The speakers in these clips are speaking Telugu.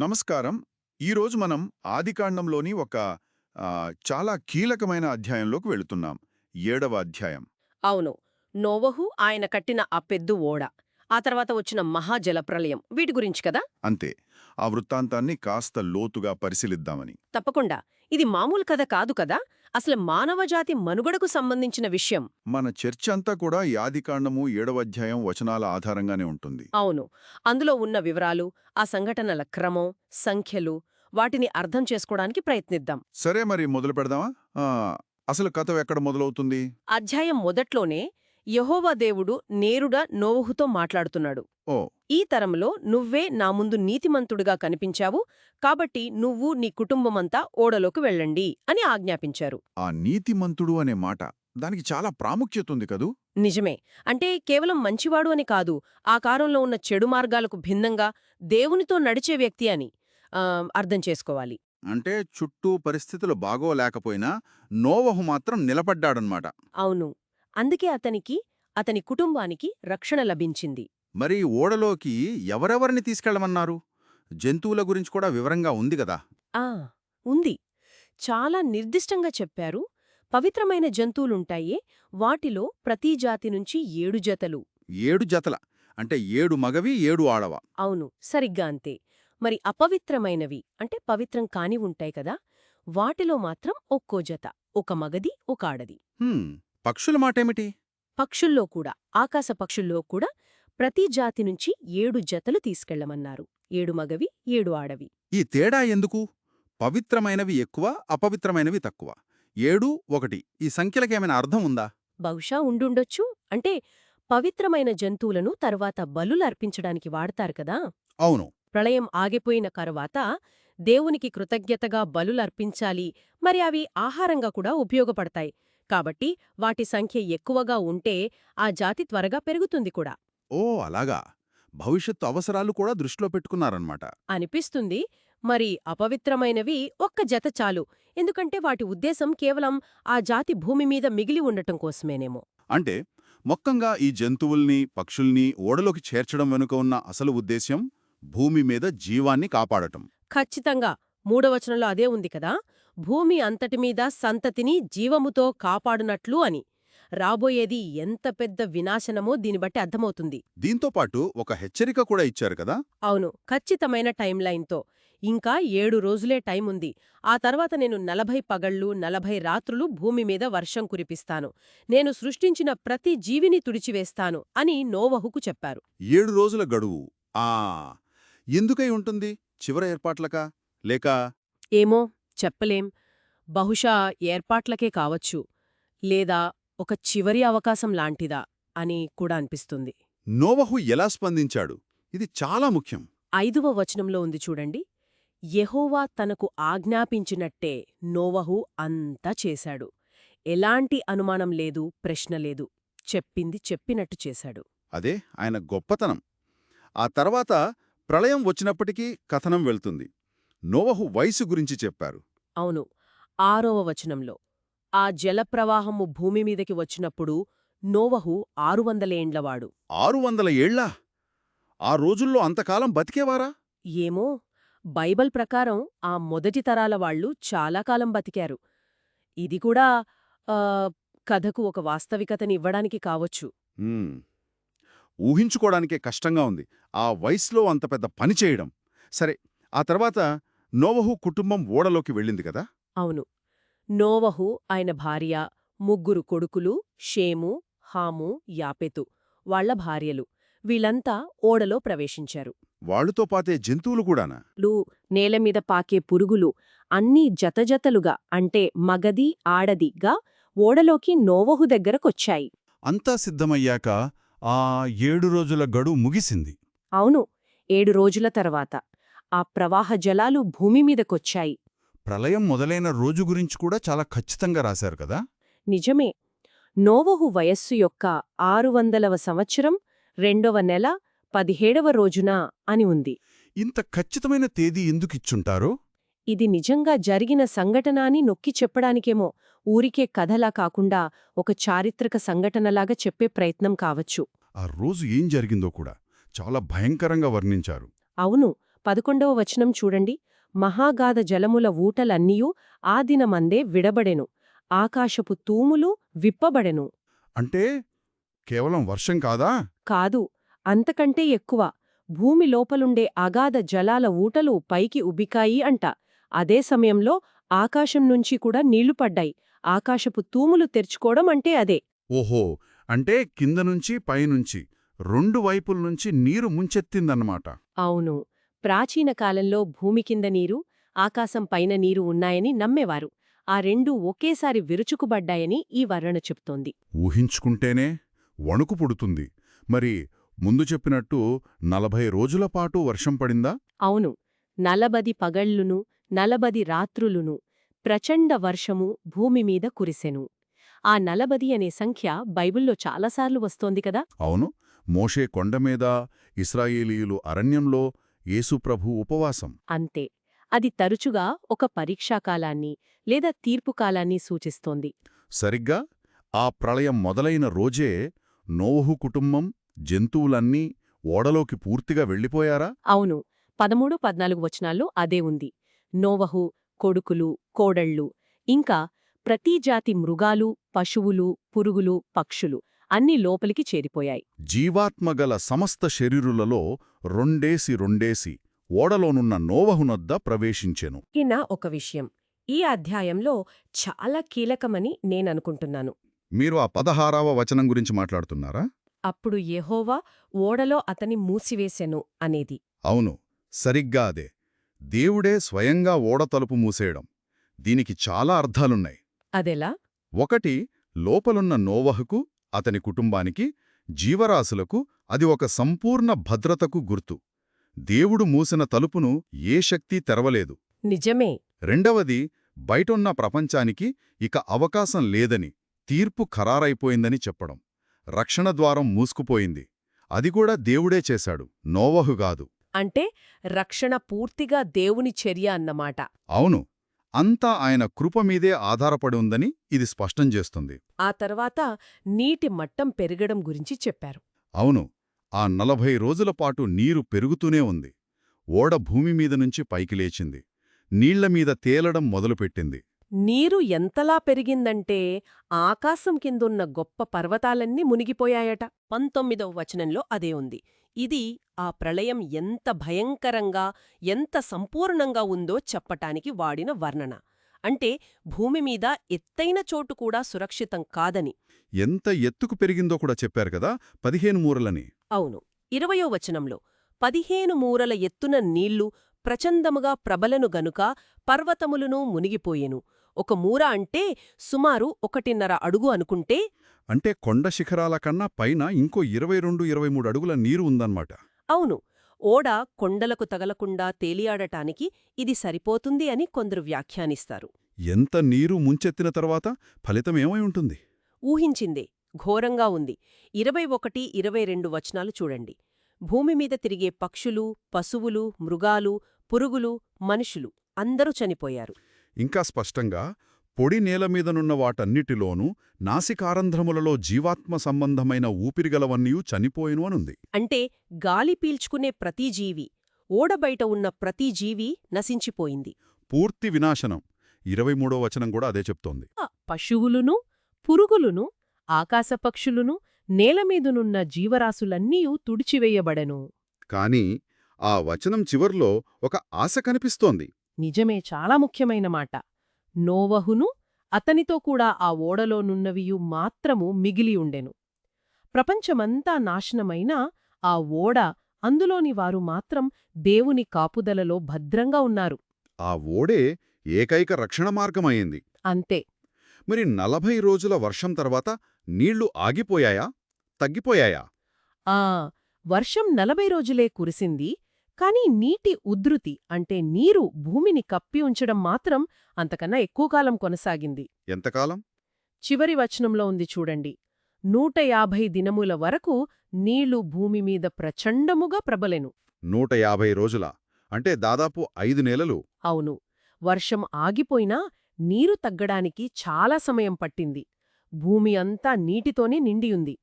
నమస్కారం. ఈరోజు మనం ఆదికాండంలోని ఒక చాలా కీలకమైన అధ్యాయంలోకి వెళుతున్నాం. ఏడవ అధ్యాయం. అవును. నోవహు ఆయన కట్టిన ఆ పెద్దు ఓడ ఆ తర్వాత వచ్చిన మహాజలప్రలయం వీటి గురించి కదా? అంతే. ఆ వృత్తాంతాన్ని కాస్త లోతుగా పరిశీలిద్దామని. తప్పకుండా. ఇది మామూలు కథ కాదు కదా? అసలు మానవజాతి మనుగడకు సంబంధించిన విషయం. మన చర్చ అంతా కూడా ఈ ఆదికాండము ఏడవ అధ్యాయం వచనాల ఆధారంగానే ఉంటుంది. అవును. అందులో ఉన్న వివరాలు ఆ సంఘటనల క్రమం సంఖ్యలు వాటిని అర్థం చేసుకోవడానికి ప్రయత్నిద్దాం. సరే మరి మొదలు పెడదామా? అసలు కథ ఎక్కడ మొదలవుతుంది? అధ్యాయం మొదట్లోనే యెహోవా దేవుడు నేరుగా నోవహుతో మాట్లాడుతున్నాడు. ఓ. ఈ తరంలో నువ్వే నా ముందు నీతిమంతుడిగా కనిపించావు కాబట్టి నువ్వు నీ కుటుంబమంతా ఓడలోకి వెళ్ళండి అని ఆజ్ఞాపించారు. ఆ నీతిమంతుడు అనే మాట దానికి చాలా ప్రాముఖ్యత ఉంది కదూ? నిజమే. అంటే కేవలం మంచివాడు అని కాదు ఆ కాలంలో ఉన్న చెడు మార్గాలకు భిన్నంగా దేవునితో నడిచే వ్యక్తి అని అర్థం చేసుకోవాలి. అంటే చుట్టూ పరిస్థితులు బాగోలేకపోయినా నోవహు మాత్రం నిలబడ్డాడనమాట. అవును. అందుకే అతనికి అతని కుటుంబానికి రక్షణ లభించింది. మరి ఓడలోకి ఎవరెవరిని తీసుకెళ్ళమన్నారు జంతువుల గురించి కూడా వివరంగా ఉంది కదా? ఆ ఉంది. చాలా నిర్దిష్టంగా చెప్పారు. పవిత్రమైన జంతువులుంటాయే వాటిలో ప్రతి జాతి నుంచి ఏడు జతలు. ఏడు జతల. అంటే ఏడు మగవి ఏడు ఆడవ. అవును సరిగ్గా అంతే. మరి అపవిత్రమైనవి అంటే పవిత్రం కాని ఉంటాయి కదా వాటిలో మాత్రం ఒక్కో జత ఒక మగది ఒక ఆడది. పక్షుల మాటేమిటి? పక్షుల్లో కూడా ఆకాశ పక్షుల్లో కూడా ప్రతి జాతి నుంచి ఏడు జతలు తీసుకెళ్ళమన్నారు ఏడు మగవి ఏడు ఆడవి. ఈ తేడా ఎందుకు? పవిత్రమైనవి ఎక్కువ అపవిత్రమైనవి తక్కువ. ఏడు ఒకటి. ఈ సంఖ్యలకేమైనా అర్థం ఉందా? బహుశా ఉండుండొచ్చు. అంటే పవిత్రమైన జంతువులను తర్వాత బలులర్పించడానికి వాడతారు కదా? అవును. ప్రళయం ఆగిపోయిన కరువాత దేవునికి కృతజ్ఞతగా బలులర్పించాలి మరి అవి ఆహారంగా కూడా ఉపయోగపడతాయి. కాబట్టి వాటి సంఖ్య ఎక్కువగా ఉంటే ఆ జాతి త్వరగా పెరుగుతుంది కూడా. ఓ అలాగా. భవిష్యత్తు అవసరాలు కూడా దృష్టిలో పెట్టుకున్నారన్నమాట. అనిపిస్తుంది. మరి అపవిత్రమైనవి ఒక్క జత చాలు. ఎందుకంటే వాటి ఉద్దేశం కేవలం ఆ జాతి భూమి మీద మిగిలి ఉండటం కోసమేనేమో. అంటే మొక్కంగా ఈ జంతువుల్ని పక్షుల్ని ఓడలోకి చేర్చడం వెనుక ఉన్న అసలు ఉద్దేశ్యం భూమి మీద జీవాన్ని కాపాడటం. ఖచ్చితంగా. మూడవచనంలో అదే ఉంది కదా? భూమి అంతటి మీద సంతతిని జీవముతో కాపాడునట్లు అని. రాబోయేది ఎంత పెద్ద వినాశనమో దీని బట్టి అర్థమవుతుంది. దీంతో పాటు ఒక హెచ్చరిక కూడా ఇచ్చారు కదా? అవును ఖచ్చితమైన టైంలైన్తో ఇంకా ఏడు రోజులే టైం ఉంది ఆ తర్వాత నేను నలభై పగళ్ళు నలభై రాత్రులు భూమి మీద వర్షం కురిపిస్తాను. నేను సృష్టించిన ప్రతి జీవిని తుడిచివేస్తాను అని నోవహుకు చెప్పారు. ఏడు రోజుల గడువు. ఆ ఎందుకై ఉంటుంది? చివర ఏర్పాట్లకా? లేక ఏమో చెప్పలేం. బహుశా ఏర్పాట్లకే కావచ్చు లేదా ఒక చివరి అవకాశం లాంటిదా అని కూడా అనిపిస్తుంది. నోవహు ఎలా స్పందించాడు? ఇది చాలా ముఖ్యం. ఐదవ వచనంలో ఉంది చూడండి. యెహోవా తనకు ఆజ్ఞాపించినట్టే నోవహు అంతా చేశాడు. ఎలాంటి అనుమానం లేదు ప్రశ్న లేదు. చెప్పింది చెప్పినట్టు చేశాడు. అదే ఆయన గొప్పతనం. ఆ తర్వాత ప్రళయం వచ్చినప్పటికీ కథనం వెళ్తుంది. నోవహు వయసు గురించి చెప్పారు. అవును. ఆరవ వచనంలో ఆ జలప్రవాహము భూమి మీదకి వచ్చినప్పుడు నోవహు ఆరు వందలేండ్లవాడు ఆరు వందల ఏళ్ళా ఆ రోజుల్లో అంతకాలం బతికేవారా? ఏమో బైబల్ ప్రకారం ఆ మొదటి తరాల వాళ్ళు చాలా కాలం బతికారు. ఇది కూడా ఆ, కథకు ఒక వాస్తవికతని ఇవ్వడానికి కావచ్చు. ఊహించుకోవడానికే కష్టంగా ఉంది. ఆ వయసులో అంత పెద్ద పని చేయడం. సరే ఆ తర్వాత నోవహు కుటుంబం ఓడలోకి వెళ్ళింది కదా? అవును. నోవహు ఆయన భార్య ముగ్గురు కొడుకులు షేము హాము యాపెతు వాళ్ళ భార్యలు. వీళ్ళంతా ఓడలో ప్రవేశించారు. వాళ్ళతో పాతే జంతువులు కూడానా? లు నేలమీద పాకే పురుగులు అన్నీ జతజతలుగా అంటే మగది ఆడదిగా ఓడలోకి నోవహు దగ్గరకొచ్చాయి. అంతా సిద్ధమయ్యాక ఆ ఏడు రోజుల గడువు ముగిసింది. అవును. ఏడు రోజుల తర్వాత. ఆ ప్రవాహ జలాలు భూమి మీదకొచ్చాయి. ప్రళయం మొదలైన రోజు గురించి కూడా చాలా ఖచ్చితంగా రాశారు కదా? నిజమే. నోవహు వయస్సు యొక్క ఆరు వందలవ సంవత్సరం రెండవ నెల పదిహేడవ రోజున అని ఉంది. ఇంత ఖచ్చితమైన తేదీ ఎందుకిచ్చుంటారో ఇది నిజంగా జరిగిన సంఘటన అని నొక్కి చెప్పడానికేమో ఊరికే కథలా కాకుండా ఒక చారిత్రక సంఘటనలాగా చెప్పే ప్రయత్నం కావచ్చు. ఆ రోజు ఏం జరిగిందో కూడా చాలా భయంకరంగా వర్ణించారు. అవును. పదకొండవ వచనం చూడండి. మహాగాధ జలముల ఊటలన్నీయూ ఆ దినమందే విడబడెను. ఆకాశపు తూములు విప్పబడెను. అంటే కేవలం వర్షం కాదా? కాదు. అంతకంటే ఎక్కువ. భూమి లోపలుండే అగాధ జలాల ఊటలు పైకి ఉబికాయి అంట. అదే సమయంలో ఆకాశం నుంచి కూడా నీళ్ళు పడ్డాయి. ఆకాశపు తూములు తెరుచుకోవడం అంటే అదే. ఓహో! అంటే కింద నుంచి పైనుంచి రెండు వైపుల నుంచి నీరు ముంచెత్తిందన్నమాట. అవును. ప్రాచీన కాలంలో భూమి కింద నీరు ఆకాశం పైన నీరు ఉన్నాయని నమ్మేవారు. ఆ రెండూ ఒకేసారి విరుచుకుబడ్డాయని ఈ వర్ణన చెప్తోంది ఊహించుకుంటేనే వణుకు పుడుతుంది. మరి ముందు చెప్పినట్టు నలభై రోజుల పాటు వర్షం పడిందా? అవును. నలబది పగళ్ళును నలబది రాత్రులును ప్రచండ వర్షము భూమి మీద కురిసెను. ఆ నలబది అనే సంఖ్య బైబిల్లో చాలాసార్లు వస్తోంది కదా? అవును. మోషే కొండమీద ఇస్రాయేలీయులు అరణ్యంలో యేసుప్రభు ఉపవాసం. అంతే. అది తరచుగా ఒక పరీక్షాకాలాన్ని లేదా తీర్పుకాలాన్ని సూచిస్తోంది. సరిగ్గా ఆ ప్రళయం మొదలైన రోజే నోవహు కుటుంబం జంతువులన్నీ ఓడలోకి పూర్తిగా వెళ్ళిపోయారా? అవును. పదమూడు పద్నాలుగు వచనాల్లో అదే ఉంది. నోవహు కొడుకులు కోడళ్ళు ఇంకా ప్రతి జాతి మృగాలు పశువులు పురుగులు పక్షులు. అన్నీ లోపలికి చేరిపోయాయి. జీవాత్మగల సమస్త శరీరులలో రొండేసి రొండేసి ఓడలోనున్న నోవహునొద్ద ప్రవేశించెను. ఇన్న ఒక విషయం. ఈ అధ్యాయంలో చాలా కీలకమని నేననుకుంటున్నాను మీరు ఆ పదహారవ వచనం గురించి మాట్లాడుతున్నారా? అప్పుడు యెహోవా ఓడలో అతని మూసివేసెను అనేది. అవును సరిగ్గా అదే. దేవుడే స్వయంగా ఓడ తలుపు మూసేయడం. దీనికి చాలా అర్థాలున్నాయి. అదెలా? ఒకటి లోపలున్న నోవహుకు అతని కుటుంబానికి జీవరాశులకు అది ఒక సంపూర్ణ భద్రతకు గుర్తు. దేవుడు మూసిన తలుపును ఏ శక్తి తెరవలేదు. నిజమే. రెండవది బయటున్న ప్రపంచానికి ఇక అవకాశం లేదని తీర్పు ఖరారైపోయిందని చెప్పడం. రక్షణ ద్వారం మూసుకుపోయింది. అది కూడా దేవుడే చేశాడు నోవహుగాదు అంటే రక్షణ పూర్తిగా దేవుని చర్య అన్నమాట. అవును. అంతా ఆయన కృపమీదే ఆధారపడి ఉందని ఇది స్పష్టం చేస్తుంది. ఆ తర్వాత నీటి మట్టం పెరగడం గురించి చెప్పారు. అవును ఆ నలభై రోజుల పాటు నీరు పెరుగుతూనే ఉంది. ఓడ భూమి మీద నుంచి పైకి లేచింది. నీళ్ళమీద తేలడం మొదలుపెట్టింది. నీరు ఎంతలా పెరిగిందంటే ఆకాశం కిందున్న గొప్ప పర్వతాలన్నీ మునిగిపోయాయట. పంతొమ్మిదవ వచనంలో అదే ఉంది. ఇది ఆ ప్రళయం ఎంత భయంకరంగా ఎంత సంపూర్ణంగా ఉందో చెప్పటానికి వాడిన వర్ణన. అంటే భూమి మీద ఎత్తైన చోటు కూడా సురక్షితం కాదని. ఎంత ఎత్తుకు పెరిగిందో కూడా చెప్పారు కదా పదిహేను మూరలని. అవును. ఇరవయో వచనంలో పదిహేను మూరల ఎత్తున నీళ్ళు ప్రచందముగా ప్రబలను గనుక పర్వతములను మునిగిపోయెను. ఒక మూర అంటే సుమారు ఒకటిన్నర అడుగు అనుకుంటే అంటే కొండ శిఖరాల కన్నా పైన ఇంకో ఇరవై రెండు ఇరవై మూడు అడుగుల నీరు ఉందన్నమాట. అవును. ఓడ కొండలకు తగలకుండా తేలియాడటానికి ఇది సరిపోతుంది అని కొందరు వ్యాఖ్యానిస్తారు. ఎంత నీరు ముంచెత్తిన తర్వాత ఫలితమేమై ఉంటుంది? ఊహించిందే. ఘోరంగా ఉంది. ఇరవై ఒకటి ఇరవై రెండు వచనాలు చూడండి. భూమి మీద తిరిగే పక్షులు పశువులు మృగాలు పురుగులు మనుషులు అందరూ చనిపోయారు. ఇంకా స్పష్టంగా పొడి నేలమీదనున్న వాటన్నిటిలోనూ నాసికారంధ్రములలో జీవాత్మ సంబంధమైన ఊపిరిగలవన్నీయూ చనిపోయిను అనుంది. అంటే గాలి పీల్చుకునే ప్రతి జీవి ఓడబయట ఉన్న ప్రతి జీవి నశించిపోయింది. పూర్తి వినాశనం. ఇరవై మూడో వచనం కూడా అదే చెప్తోంది. పశువులును పురుగులును ఆకాశపక్షులును నేలమీదునున్న జీవరాశులన్నీయూ తుడిచివేయబడెను. కాని ఆ వచనం చివర్లో ఒక ఆశ కనిపిస్తోంది. నిజమే చాలా ముఖ్యమైన మాట. నోవహును అతనితో కూడా ఆ ఓడలోనున్నవియు మాత్రము మిగిలి ఉండెను. ప్రపంచమంతా నాశనమైనా ఆ ఓడ అందులోని వారు మాత్రం దేవుని కాపుదలలో భద్రంగా ఉన్నారు. ఆ ఓడే ఏకైక రక్షణ మార్గమయ్యింది. అంతే. మరి నలభై రోజుల వర్షం తర్వాత నీళ్ళు ఆగిపోయాయా? తగ్గిపోయాయా? ఆ వర్షం నలభై రోజులే కురిసింది కాని నీటి ఉధృతి అంటే నీరు భూమిని కప్పి ఉంచడం మాత్రం అంతకన్నా ఎక్కువ కాలం కొనసాగింది. ఎంతకాలం? చివరి వచనంలో ఉంది చూడండి. నూట యాభై దినముల వరకు నీళ్ళు భూమి మీద ప్రచండముగా ప్రబలెను. నూట యాభై రోజుల అంటే దాదాపు ఐదు నెలలు. అవును. వర్షం ఆగిపోయినా నీరు తగ్గడానికి చాలా సమయం పట్టింది. భూమి అంతా నీటితోనే నిండియుంది.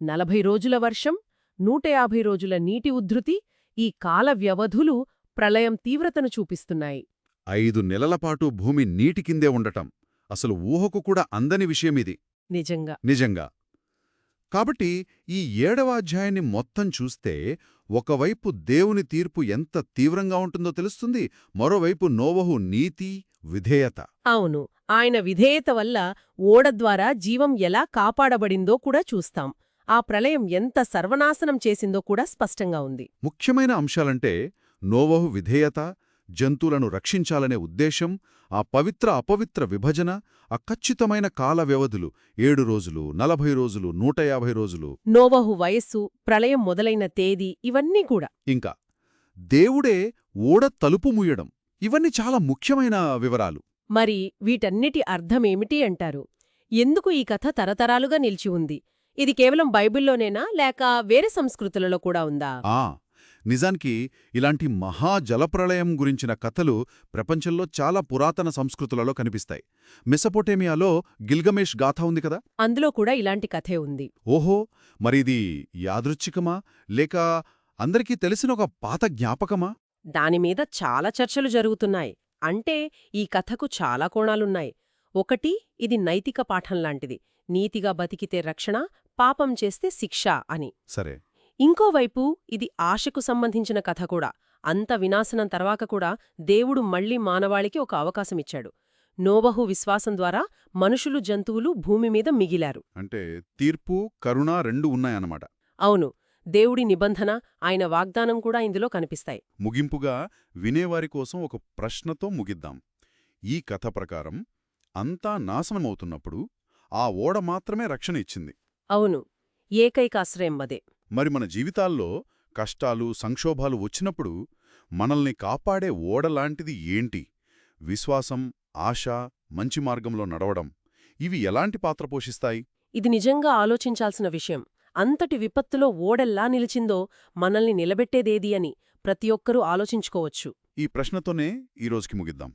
నలభై రోజుల వర్షం నూట యాభై రోజుల నీటి ఉద్ధృతి ఈ కాల వ్యవధులు ప్రళయం తీవ్రతను చూపిస్తున్నాయి. ఐదు నెలలపాటు భూమి నీటి కిందే ఉండటం అసలు ఊహకు కూడా అందని విషయమిది. నిజంగా. నిజంగా. కాబట్టి ఈ ఏడవ అధ్యాయాన్ని మొత్తం చూస్తే ఒకవైపు దేవుని తీర్పు ఎంత తీవ్రంగా ఉంటుందో తెలుస్తుంది మరోవైపు నోవహు నీతి విధేయత. అవును ఆయన విధేయత వల్ల ఓడ ద్వారా జీవం ఎలా కాపాడబడిందో కూడా చూస్తాం. ఆ ప్రళయం ఎంత సర్వనాశనం చేసిందో కూడా స్పష్టంగా ఉంది. ముఖ్యమైన అంశాలంటే నోవహు విధేయత జంతువులను రక్షించాలనే ఉద్దేశం ఆ పవిత్ర అపవిత్ర విభజన ఆ ఖచ్చితమైన కాల వ్యవధులు ఏడు రోజులు నలభై రోజులు నూట యాభై రోజులు. నోవహు వయస్సు ప్రళయం మొదలైన తేదీ ఇవన్నీ కూడా. ఇంకా దేవుడే ఓడ తలుపు ముయ్యడం ఇవన్నీ చాలా ముఖ్యమైన వివరాలు. మరి వీటన్నిటి అర్థమేమిటి అంటారు? ఎందుకు ఈ కథ తరతరాలుగా నిలిచి ఉంది? ఇది కేవలం బైబిల్లోనేనా? లేక వేరే సంస్కృతులలో కూడా ఉందా? ఆ నిజానికి ఇలాంటి మహా జలప్రళయం గురించిన కథలు ప్రపంచంలో చాలా పురాతన సంస్కృతులలో కనిపిస్తాయి. మెసపోటేమియాలో గిల్గమేష్ గాథ ఉంది కదా? అందులో కూడా ఇలాంటి కథే ఉంది. ఓహో మరిది యాదృచ్ఛికమా? లేక అందరికీ తెలిసిన ఒక పాత జ్ఞాపకమా? దానిమీద చాలా చర్చలు జరుగుతున్నాయి. అంటే ఈ కథకు చాలా కోణాలున్నాయి. ఒకటి ఇది నైతిక పాఠం లాంటిది. నీతిగా బతికితే రక్షణ పాపం చేస్తే శిక్ష అని. సరే. ఇంకోవైపు ఇది ఆశకు సంబంధించిన కథ కూడా. అంత వినాశనం తర్వాత కూడా దేవుడు మళ్ళీ మానవాళికి ఒక అవకాశమిచ్చాడు నోవహు విశ్వాసం ద్వారా మనుషులు జంతువులు భూమి మీద మిగిలారు. అంటే తీర్పు కరుణ రెండు ఉన్నాయన్నమాట. అవును. దేవుడి నిబంధన ఆయన వాగ్దానం కూడా ఇందులో కనిపిస్తాయి. ముగింపుగా వినేవారి కోసం ఒక ప్రశ్నతో ముగిద్దాం. ఈ కథ ప్రకారం అంతా నాశనమవుతున్నప్పుడు ఆ ఓడ మాత్రమే రక్షణ ఇచ్చింది. అవును ఏకైక ఆశ్రయం అదే. మరి మన జీవితాల్లో కష్టాలు సంక్షోభాలు వచ్చినప్పుడు మనల్ని కాపాడే ఓడలాంటిది ఏంటి? విశ్వాసం ఆశ మంచి మార్గంలో నడవడం ఇవి ఎలాంటి పాత్ర పోషిస్తాయి? ఇది నిజంగా ఆలోచించాల్సిన విషయం. అంతటి విపత్తులో ఓడెల్లా నిలిచిందో మనల్ని నిలబెట్టేదేది అని ప్రతి ఒక్కరూ ఆలోచించుకోవచ్చు. ఈ ప్రశ్నతోనే ఈ రోజుకి ముగిద్దాం.